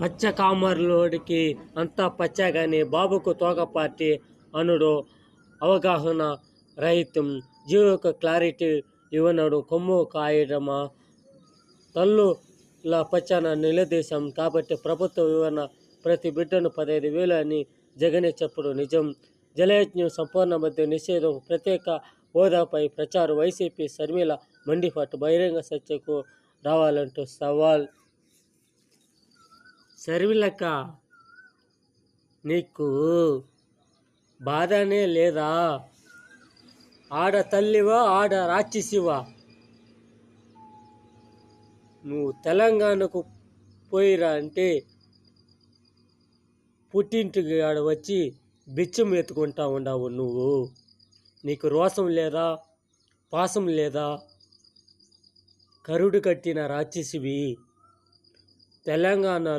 పచ్చ కామర్లోడికి అంతా పచ్చగాని బాబుకు తోక పార్టీ అనుడు అవగాహన రహితం. జీవోకు క్లారిటీ ఇవ్వనడు కొమ్ము కాయడమా? తల్లుల పచ్చన నిలదీశం కాబట్టి ప్రభుత్వ వివరణ ప్రతి బిడ్డను పదహైదు వేలు అని జగనే చెప్పుడు. నిజం. జలయజ్ఞం సంపూర్ణ మధ్య నిషేధం. ప్రత్యేక హోదాపై ప్రచారం. వైసీపీ శర్మిల మండిపాటు బహిరంగ చర్చకు రావాలంటూ సవాల్ సర్విలక్క నీకు బాధనే లేదా? ఆడ తల్లివా ఆడ రాక్షసివా? నువ్వు తెలంగాణకు పోయిరా అంటే పుట్టింటికి ఆడ వచ్చి బిచ్చం ఎత్తుకుంటా ఉండవు నువ్వు. నీకు రోసం లేదా? పాసం లేదా? కరుడు కట్టిన రాక్షసివి తెలంగాణలో